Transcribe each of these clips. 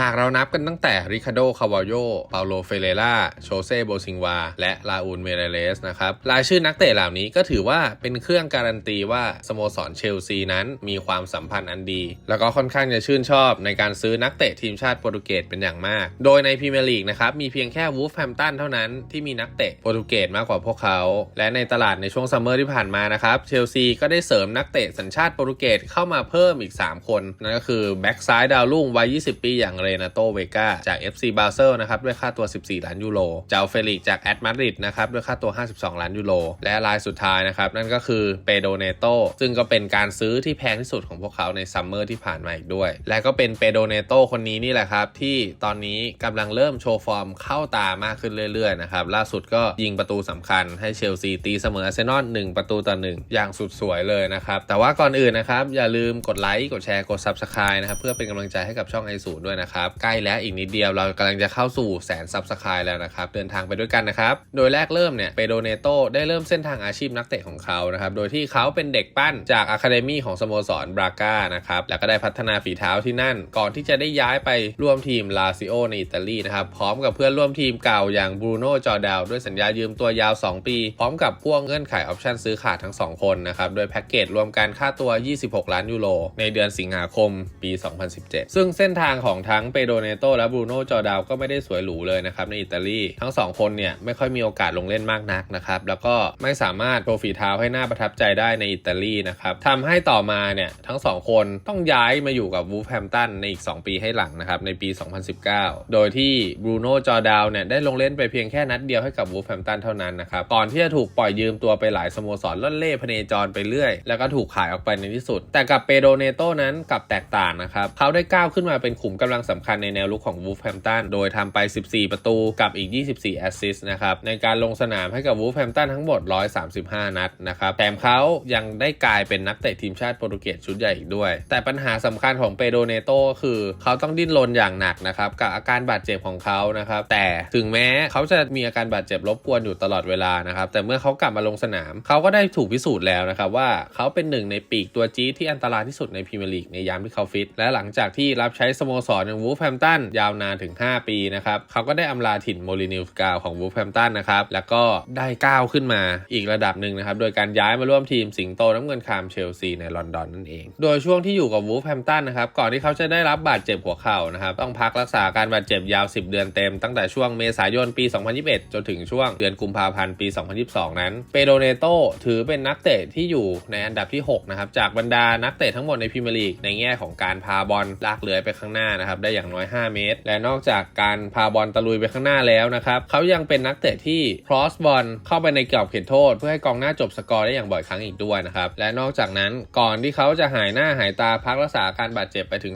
หากเรานับกันตั้งแต่ริคาโด คาวาโยเปาโล เฟเรล่า โชเซ่โบซิงวา และลาอูน เมเรเลส นะครับ รายชื่อนักเตะเหล่านี้ก็ถือว่าเป็นเครื่องการันตีว่าสโมสรเชลซีนั้นมีความสัมพันธ์อันดี แล้วก็ค่อนข้างจะชื่นชอบในการซื้อนักเตะทีมชาติโปรตุเกสเป็นอย่างมาก โดยในพรีเมียร์ลีกนะครับ มีเพียงแค่วูฟแฮมตันเท่านั้นที่มีนักเตะโปรตุเกสมากกว่าพวกเขา และในตลาดในช่วงซัมเมอร์ที่ผ่านมานะครับ เชลซีก็ได้เสริมนักเตะสัญชาติโปรตุเกสเข้ามาเพิ่มอีก 3 คน นั่นก็คือแบ็กซ้ายดาวรุ่งวัย 20 ปีอย่างเรนาโตเวกาจาก FC บาเซลนะครับด้วยค่าตัว 14 ล้านยูโรเจ้าเฟลิกจากแอตมาดริดนะครับด้วยค่าตัว 52 ล้านยูโรและรายสุดท้ายนะครับนั่นก็คือเปโดเนโตซึ่งก็เป็นการซื้อที่แพงที่สุดของพวกเขาในซัมเมอร์ที่ผ่านมาอีกด้วย และก็เป็นเปโดเนโตคนนี้นี่แหละครับที่ตอนนี้กำลังเริ่มโชว์ฟอร์มเข้าตามากขึ้นเรื่อยๆนะครับล่าสุดก็ยิงประตูสำคัญให้เชลซีตีเสมออาร์เซนอล1ประตูต่อ1อย่างสุดสวยเลยนะครับแต่ว่าก่อนอื่นนะครับอย่าลืมกดไลค์กดแชร์กด Subscribe นะครับเพื่อเป็นกำลังใจให้กับช่องไอศูนย์ด้วยนะครับใกล้แล้วอีกนิดเดียวเรากำลังจะเข้าสู่แสน Subscribe แล้วนะครับเดินทางไปด้วยกันนะครับโดยแรกเริ่มเนี่ยเปโดเนโตได้เริ่มเส้นทางอาชีพนักเตะของเขานะครับโดยที่เขาเป็นเด็กปั้นจากอะคาเดมี่ของสโมสรบราก้านะครับแล้วก็ได้พัฒนาฝีเท้าที่นั่น ก่อนที่จะได้ย้ายไปร่วมทีมลาซิโอในอิตาลีนะครับพร้อมกับเพื่อนร่วมทีมเก่าอย่างบรูโน่จอร์ดาวด้วยสัญญายืมตัวยาว 2 ปี พร้อมกับพ่วงเงื่อนไขออปชั่นซื้อขาดทั้ง 2 คนนะครับโดยแพ็กเกจรวมการค่าตัว 26 ล้านยูโรในเดือนสิงหาคมปี 2017 ซึ่งเส้นทางของทั้งงเปโดเนโตและบรูโน่จอดาวก็ไม่ได้สวยหรูเลยนะครับในอิตาลีทั้ง 2 คนเนี่ยไม่ค่อยมีโอกาสลงเล่นมากนักนะครับแล้วก็ไม่สามารถโชว์ฝีเท้าให้หน้าประทับใจได้ในอิตาลีนะครับทำให้ต่อมาเนี่ยทั้ง 2 คนต้องย้ายมาอยู่กับวูฟแฮมตันในอีก 2 ปีให้หลังนะครับในปี 2019 โดยที่บรูโน่จอดาวเนี่ยได้ลงเล่นไปเพียงแค่นัดเดียวให้กับวูฟแฮมตันเท่านั้นนะครับก่อนที่จะถูกปล่อยยืมตัวไปหลายสโมสรล่อนเล่พเนจรไปเรื่อย แล้วก็ถูกขายออกไปในที่สุด แต่กับเปโดเนโตนั้นกลับแตกต่างนะครับเขาได้ก้าวขึ้นมาเป็นขุมกำลังสำคัญในแนวลุกของวูฟแฮมตันโดยทำไป 14 ประตูกับอีก 24 แอสซิสต์นะครับในการลงสนามให้กับวูฟแฮมตันทั้งหมด 135 นัดนะครับแถมเขายังได้กลายเป็นนักเตะทีมชาติโปรตุเกสชุดใหญ่อีกด้วย แต่ปัญหาสำคัญของเปโดเนโตก็คือ เขาต้องดิ้นรนอย่างหนักนะครับกับอาการบาดเจ็บของเขานะครับแต่ถึงแม้เขาจะมีอาการบาดเจ็บรบกวนอยู่ตลอดเวลานะครับแต่เมื่อเขากลับมาลงสนาม เขาก็ได้ถูกพิสูจน์แล้วนะครับว่าเขาเป็นหนึ่งในปีกตัวจี๊ดที่อันตรายที่สุดในพรีเมียร์ลีกในยามที่เขาฟิตและหลังจากที่รับใช้สโมสรอย่างวูฟแฮมตันยาวนานถึง 5 ปีนะครับเขาก็ได้อำลาถิ่นโมลินิลสกาวของวูฟแฮมตันนะครับแล้วก็ได้ก้าวขึ้นมาอีกระดับหนึ่งนะครับโดยการย้ายมาร่วมทีมสิงโตน้ำเงินคามเชลซีในลอนดอนนั่นเอง โดยช่วงที่อยู่กับวูฟแฮมตันนะครับก่อนที่เขาจะได้รับบาดเจ็บหัวเข่านะครับต้องพักรักษาการบาดเจ็บยาว 10 เดือนเต็ม ตั้งแต่ช่วงเมษายนปี 2021 จนถึงช่วงเดือนกุมภาพันธ์ปี 2022 นั้นเปโดเนโตถือเป็นนักเตะที่อยู่ในอันดับที่6นะครับจากบรรดานักเตะทั้งหมดในพรีเมียร์ลีกในแง่ของการพาบอลลากเลื้อยไปข้างหน้านะครับได้อย่างน้อย 5 เมตร และนอกจากการพาบอลตะลุยไปข้างหน้าแล้วนะครับเขายังเป็นนักเตะที่ cross บอลเข้าไปในกรอบเขตโทษ เพื่อให้กองหน้าจบสกอร์ได้อย่างบ่อยครั้งอีกด้วยนะครับและนอกจากนั้นก่อนที่เขาจะหายหน้าหายตาพักรักษาการบาดเจ็บไปถึง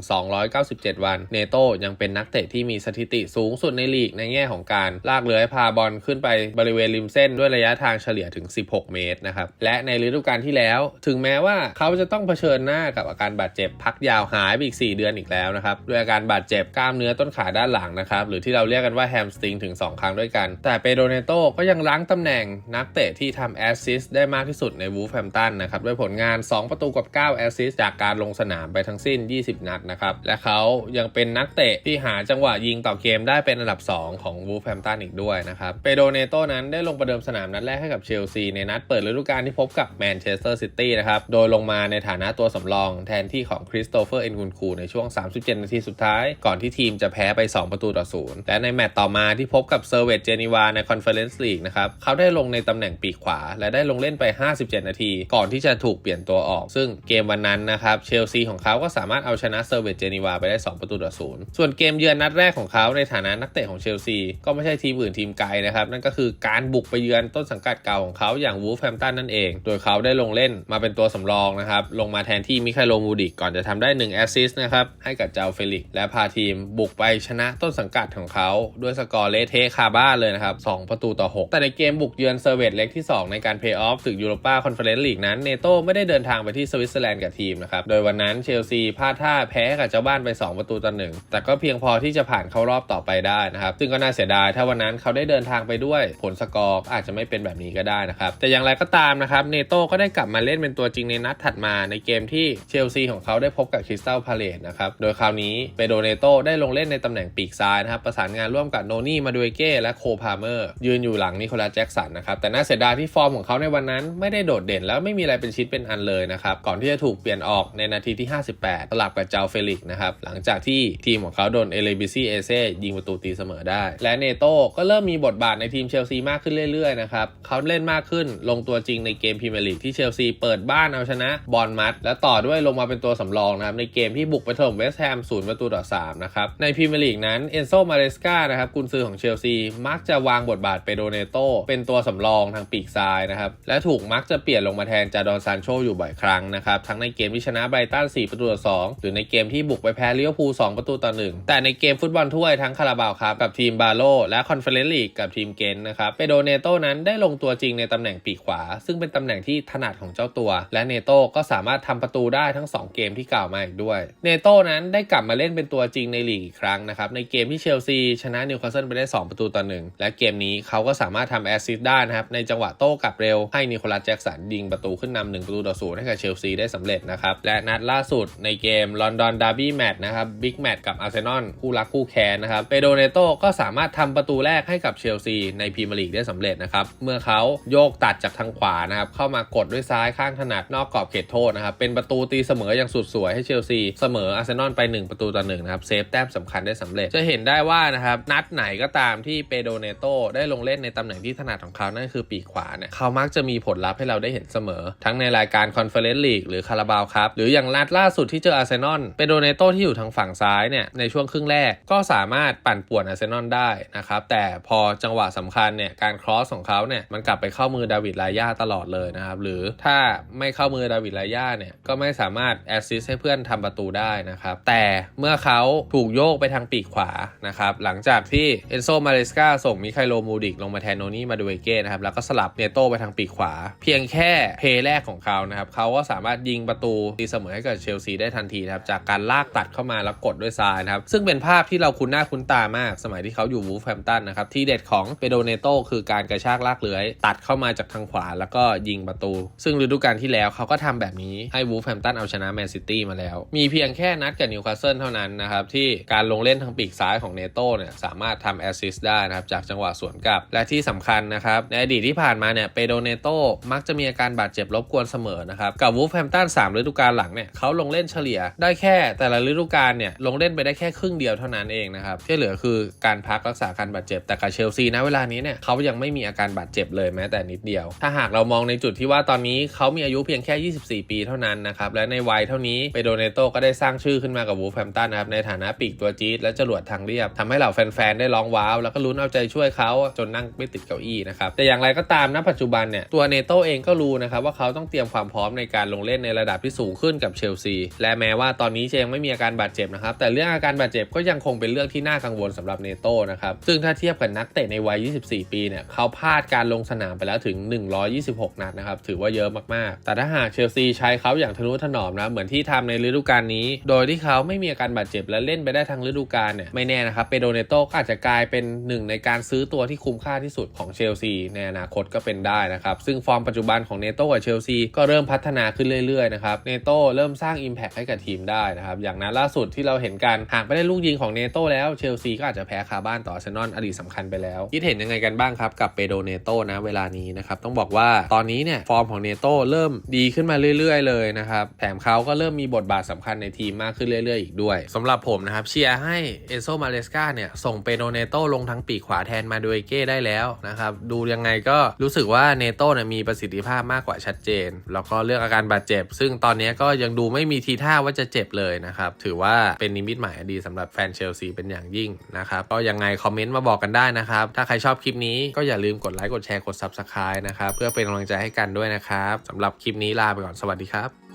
297 วัน เนโต้ยังเป็นนักเตะที่มีสถิติสูงสุดในลีกในแง่ของการลากเลื้อยพาบอลขึ้นไปบริเวณริมเส้นด้วยระยะทางเฉลี่ยถึง 16 เมตรนะครับและในฤดูกาลที่แล้ว ถึงแม้ว่าเขาจะต้องเผชิญหน้ากับอาการบาดเจ็บพักยาวหายไปอีก 4 เดือนอีกแล้วนะครับด้วยอาการบาดเจ็บกล้ามเนื้อต้นขาด้านหลังนะครับ หรือที่เราเรียกกันว่าแฮมสตริงถึง 2 ครั้งด้วยกัน แต่เปโดเนโตก็ยังล้างตำแหน่งนักเตะที่ทำแอสซิสต์ได้มากที่สุดในวูฟแฮมตันนะครับ ด้วยผลงาน 2 ประตูกับ 9 แอสซิสต์จากการลงสนามไปทั้งสิ้น 20 นัดนะครับ และเขายังเป็นนักเตะที่หาจังหวะยิงต่อเกมได้เป็นอันดับ 2 ของวูฟแฮมตันอีกด้วยนะครับเปโดเนโตนั้นได้ลงประเดิมสนามนัดแรกให้กับเชลซีในนัดเปิดฤดูกาลที่พบกับแมนเชสเตอร์ซิตี้นะครับโดยลงมาในฐานะตัวสำรอง แทนที่ของคริสโตเฟอร์เอ็นกุนคูในช่วง 37 นาทีสุดท้ายก่อนที่ทีมจะแพ้ไป 2 ประตูต่อศูนย์และในแมตต์ต่อมาที่พบกับเซอร์เวตเจนีวาในคอนเฟอเรนซ์ลีกนะครับเขาได้ลงในตำแหน่งปีกขวา และได้ลงเล่นไป 57 นาที ก่อนที่จะถูกเปลี่ยนตัวออก ซึ่งเกมวันนั้นนะครับเชลซีของเขาก็สามารถเอาชนะเซอร์เวตเจนีวาไปได้ 2 ประตูต่อศูนย์ส่วนเกมเยือนนัดแรกของเขาในฐานะนักเตะของเชลซีก็ไม่ใช่ทีมอื่นทีมไกลนะครับนั่นก็คือการบุกไปเยือนต้นสังกัดเก่าของเขาอย่างวูฟแฮมตันนั่นเอง โดยเขาได้ลงเล่นมาเป็นตัวสำรองนะครับลงมาแทนที่มิคาโลมูดิกก่อนจะทำได้1แอสซิสต์นะครับให้กับเจ้าเฟลิกและพาทีม บุกไปชนะต้นสังกัดของเขาด้วยสกอร์เลเทคาบ้านเลยนะครับ 2 ประตูต่อ 6 แต่ในเกมบุกเยือนเซอร์เวตเล็กที่ 2 ในการเพย์ออฟศึกยูโรปาคอนเฟอเรนซ์ลีกนั้นเนโต้ไม่ได้เดินทางไปที่สวิตเซอร์แลนด์กับทีมนะครับ โดยวันนั้นเชลซีพลาดท่าแพ้กับเจ้าบ้านไป 2 ประตูต่อหนึ่งแต่ก็เพียงพอที่จะผ่านเข้ารอบต่อไปได้นะครับซึ่งก็น่าเสียดายถ้าวันนั้นเขาได้เดินทางไปด้วยผลสกอร์อาจจะไม่เป็นแบบนี้ก็ได้นะครับแต่อย่างไรก็ตามนะครับเนโต้ก็ได้กลับมาเล่นเป็นตัวจริงในนัดถัดมาในเกมที่เชลซีของเขาได้พบกับคริสตัลพาเลตนะครับโดยคราวนี้เปโดเนโตได้ลงเล่นในตำแหน่งปีกซ้ายนะครับประสานงานร่วมกับโนนี่มาดูเก้และโคพาเมอร์ยืนอยู่หลังนิโคลัสแจ็กสันนะครับแต่น่าเสียดายที่ฟอร์มของเขาในวันนั้นไม่ได้โดดเด่นแล้วไม่มีอะไรเป็นชิ้นเป็นอันเลยนะครับก่อนที่จะถูกเปลี่ยนออกในนาทีที่ 58สลับกับเจ้าเฟลิกนะครับหลังจากที่ทีมของเขาโดนเอเลบิซีเอเซ่ยิงประตูตีเสมอได้ และเนโต้ก็เริ่มมีบทบาทในทีมเชลซีมากขึ้นเรื่อยๆนะครับเขาเล่นมากขึ้นลงตัวจริงในเกมพรีเมียร์ลีกที่เชลซีเปิดบ้านเอาชนะบอลมัดและต่อด้วยลงมาเป็นตัวสำรองนะครับในเกมที่บุกไปถล่มเวสต์แฮมศูนย์ประตูต่อ3 นะครับ ในพรีเมียร์ลีกนั้นเอนโซมาเรสกานะครับกุนซือของเชลซี มักจะวางบทบาทเปโดเนโตเป็นตัวสำรองทางปีกซ้ายนะครับ และถูกมักจะเปลี่ยนลงมาแทนจาดอนซานโชอยู่บ่อยครั้งนะครับ ทั้งในเกมที่ชนะไบรตัน4ประตูต่อ2หรือในเกมที่บุกไปแพ้ลิเวอร์พูล2ประตูต่อ1แต่ในเกมฟุตบอลถ้วยทั้งคาราบาวครับกับทีมบาโลและคอนเฟอเรนซ์ลีกกับทีมเกนนะครับเปโดเนโตนั้นได้ลงตัวจริงในตำแหน่งปีกขวา ซึ่งเป็นตำแหน่งที่ถนัดของเจ้าตัว และเนโตก็สามารถทำประตูได้ทั้ง 2 เกมที่กล่าวมาอีกด้วยเนโตนั้นได้กลับมาเล่นเป็นตัวจริงในลีกอีกครั้งนะครับ ในเกมที่เชลซีชนะนิวคาสเซิลไปได้ 2 ประตูต่อหนึ่งและเกมนี้เขาก็สามารถทำแอสซิสต์ได้นะครับ ในจังหวะโต้กลับเร็วให้นิโคลัสแจ็กสันยิงประตูขึ้นนำหนึ่งประตูต่อศูนย์ให้กับเชลซีได้สำเร็จนะครับ และนัดล่าสุดในเกมลอนดอนดาร์บี้แมตช์นะครับบิ๊กแมตช์กับอาร์เซนอลคู่รักคู่แค้นนะครับเปโดเนโตก็สามารถทำประตูแรกให้กับเชลซีในพรีเมียร์ลีกได้สำเร็จนะครับเมื่อเขาโยกตัดจากทางขวานะครับเข้ามากดด้วยซ้ายข้างถนัดนอกกรอบเขตโทษนะครับเป็นประตูตีเสมออย่างสุดสวยให้เชลซีเสมออาร์เซนอลไป 1 ประตูต่อหนึ่งนะครับเซฟแต้มสำคัญได้สำเร็จ จะเห็นได้ว่านะครับนัดไหนก็ตามที่เปโดเนโตได้ลงเล่นในตำแหน่งที่ถนัดของเขานั่นคือปีกขวาเนี่ยเขามักจะมีผลลัพธ์ให้เราได้เห็นเสมอ ทั้งในรายการคอนเฟอเรนซ์ลีกหรือคาราบาวครับหรืออย่างนัดล่าสุดที่เจออาร์เซนอลเปโดเนโตที่อยู่ทางฝั่งซ้ายเนี่ยในช่วงครึ่งแรกก็สามารถปั่นป่วนอาร์เซนอลได้นะครับแต่พอจังหวะสำคัญเนี่ยการครอสของเขาเนี่ยมันกลับไปเข้ามือดาวิดลายาตลอดเลยนะครับหรือถ้าไม่เข้ามือดาวิดลายาเนี่ยก็ไม่สามารถแอสซิสให้เพื่อนทำประตูได้นะครับแต่เมื่อเขาถูกโยกไปทางปีกขวานะครับหลังจากที่เอนโซมาเรสกาส่งมิคาโลมูดิกลงมาแทนโนนี่มาดูเวเก้นะครับแล้วก็สลับเนโตไปทางปีกขวา เพียงแค่เพย์แรกของเขานะครับเขาก็สามารถยิงประตูตีเสมอให้กับเชลซีได้ทันทีนะครับจากการลากตัดเข้ามาแล้วกดด้วยซ้ายนะครับซึ่งเป็นภาพที่เราคุ้นหน้าคุ้นตามาก สมัยที่เขาอยู่วูฟแฮมตันนะครับที่เด็ดของเปโดเนโตคือการกระชากลากเลื้อย ตัดเข้ามาจากทางขวาแล้วก็ยิงประตู ซึ่งฤดูกาลที่แล้วเขาก็ทำแบบนี้ให้วูฟแฮมตันเอาชนะแมนซิตี้มาแล้ว มีเพียงแค่นัดกับนิวคาสเซิลเท่านั้นนะครับที่การลงเล่นทางปีกซ้ายของเนโตเนี่ยสามารถทำแอสซิสต์ได้นะครับจากจังหวะสวนกลับ และที่สำคัญนะครับในอดีตที่ผ่านมาเนี่ยเปโดเนโตมักจะมีอาการบาดเจ็บรบกวนเสมอนะครับกับวูฟแฮมตัน3ฤดูกาลหลังเนี่ยเขาลงเล่นเฉลี่ยได้แค่แต่ละฤดูกาลเนี่ยลงเล่นไปได้แค่ครึ่งเดียวเท่านั้นเองนะครับที่เหลือคือการพักรักษาการบาดเจ็บแต่กับเชลซีนะเวลานี้เนี่ยเขายังไม่มีอาการบาดเจ็บเลยแม้แต่นิดเดียว ถ้าหากเรามองในจุดที่ว่าตอนนี้เขามีอายุเพียงแค่ 24 ปีเท่านั้นนะครับและในวัยเท่านี้เปโดเนโตก็ได้สร้างชื่อขึ้นมากับวูฟแฮมตันนะครับในฐานะปีกตัวจี๊ดและจรวดทางเรียบทำให้เหล่าแฟนๆได้ร้องว้าว แล้วก็ลุ้นเอาใจช่วยเขาจนนั่งไม่ติดเก้าอี้นะครับแต่อย่างไรก็ตามณปัจจุบันเนี่ยตัวเนโตเองก็รู้นะครับว่าเขาต้องเตรียมความพร้อมในการลงเล่นในระดับที่สูงขึ้นกับเชลซีและแม้ว่าตอนนี้จะยังไม่มีอาการบาดเจ็บนะครับแต่เรื่องอาการบาดเจ็บก็ยังคงเป็นเรื่องที่น่ากังวลสำหรับเนโตนะครับซึ่งถ้าเทียบกับนักเตะในวัย 24 ปีเนี่ยเขาพลาดการลงสนามไปแล้วถึง 126 นัดนะครับถือว่าเยอะมากๆ แต่ถ้าหากเชลซีใช้เขาอย่างทนุถนอมนะเหมือนที่ทำในฤดูกาลนี้ โดยที่เขาไม่มีอาการบาดเจ็บและเล่นไปได้ทั้งฤดูกาลเนี่ยไม่แน่นะครับเปโดเนโตก็อาจจะกลายเป็นหนึ่งในการซื้อตัวที่คุ้มค่าที่สุดของเชลซีในอนาคตก็เป็นได้นะครับซึ่งฟอร์มปัจจุบันของเนโตกับเชลซีก็เริ่มพัฒนาขึ้นเรื่อยๆนะครับเนโตเริ่มสร้าง Impact ให้กับทีมได้นะครับอย่างนั้นล่าสุดที่เราเห็นกันหากไม่ได้ลูกยิงของเนโตแล้วเชลซีก็อาจจะแพ้คาบ้านต่ออาร์เซนอลอดีตสำคัญไปแล้วคิดเห็นยังไงกันบ้างครับกับเปโดเนโตนะเวลานี้นะครับต้องบอกว่าตอนนี้เนี่ยฟอร์มของเนโตเริ่มดีขึ้นมาเรื่อย ๆ เลยนะครับแถมเขาก็เริ่มมีบทบาทสำคัญในทีมมากขึ้นเรื่อย ๆ อีกด้วยสำหรับผมนะครับเชียร์ให้เอโซมาเลสกาเนี่ยส่งเปโดเนโตลงทั้งปีกขวาแทนมาดูเอเก้ได้แล้วนะครับดูยังไงก็รู้สึกว่าเนโตเนี่ยมีประสิทธิภาพมากกว่าชัดเจน แล้วก็เรื่องอาการบาดเจ็บ ซึ่งตอนนี้ก็ยังดูไม่มีทีท่าว่าจะเจ็บเลยนะครับถือว่าเป็นนิมิตหมายดีสำหรับแฟนเชลซีเป็นอย่างยิ่งนะครับก็ยังไงคอมเมนต์มาบอกกันได้นะครับถ้าใครชอบคลิปนี้ก็อย่าลืมกดไลค์กดแชร์กด Subscribe นะครับเพื่อเป็นกำลังใจให้กันด้วยนะครับสำหรับคลิปนี้ลาไปก่อนสวัสดีครับ